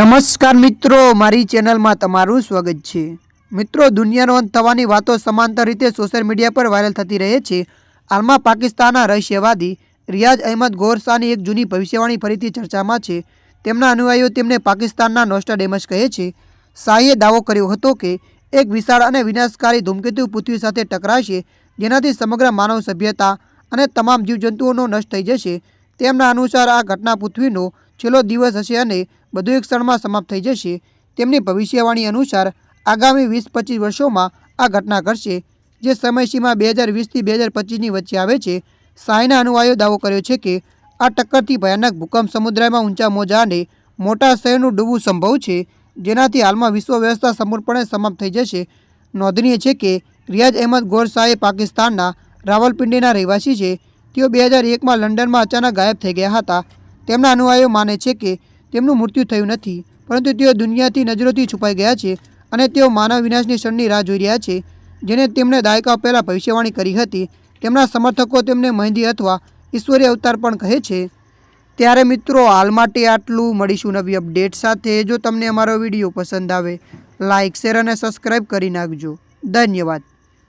નમસ્કાર મિત્રો, મારી ચેનલમાં તમારું સ્વાગત છે. મિત્રો, દુનિયાનો અંત થવાની વાતો સમાંતર રીતે સોશિયલ મીડિયા પર વાયરલ થતી રહે છે. હાલમાં પાકિસ્તાનના રહસ્યવાદી રિયાઝ અહેમદ ગોરશાની એક જૂની ભવિષ્યવાણી ફરીથી ચર્ચામાં છે. તેમના અનુયાયીઓ તેમને પાકિસ્તાનના નોસ્ટાડેમસ કહે છે. શાહીએ દાવો કર્યો હતો કે, એક વિશાળ અને વિનાશકારી ધૂમકેતુ પૃથ્વી સાથે ટકરાશે, જેનાથી સમગ્ર માનવ સભ્યતા અને તમામ જીવજંતુઓનો નષ્ટ થઈ જશે. તેમના અનુસાર આ ઘટના પૃથ્વીનો છેલ્લો દિવસ હશે અને બધું એક ક્ષણમાં સમાપ્ત થઈ જશે. તેમની ભવિષ્યવાણી અનુસાર આગામી વીસ પચીસ વર્ષોમાં આ ઘટના ઘટશે. જે સમયસીમા બે હજાર વીસથી બે હજાર પચીસની વચ્ચે આવે છે. શાહીના અનુયાયીઓ દાવો કર્યો છે કે આ ટક્કરથી ભયાનક ભૂકંપ સમુદ્રમાં ઊંચા મોજા અને મોટા શહેરનું ડૂબવું સંભવ છે. જેનાથી હાલમાં વિશ્વ વ્યવસ્થા સંપૂર્ણપણે સમાપ્ત થઈ જશે. નોંધનીય છે કે રિયાઝ અહેમદ ગોર શાહે પાકિસ્તાનના રાવલપિંડીના રહેવાસી છે. તેઓ બે હજાર એકમાં લંડનમાં અચાનક ગાયબ થઈ ગયા હતા. તેમના અનુયાયીઓ માને છે કે તેમનું મૃત્યુ થયું નથી, પરંતુ તેઓ દુનિયાથી નજરોથી છુપાઈ ગયા છે અને તેઓ માનવ વિનાશની ક્ષણની રાહ જોઈ રહ્યા છે, જેને તેમણે દાયકા પહેલાં ભવિષ્યવાણી કરી હતી. તેમના સમર્થકો તેમને મહેંદી અથવા ઈશ્વરીય અવતાર પણ કહે છે. ત્યારે મિત્રો, હાલ માટે આટલું. મળીશું નવી અપડેટ સાથે. જો તમને અમારો વીડિયો પસંદ આવે લાઇક શેર અને સબસ્ક્રાઈબ કરી નાખજો. ધન્યવાદ.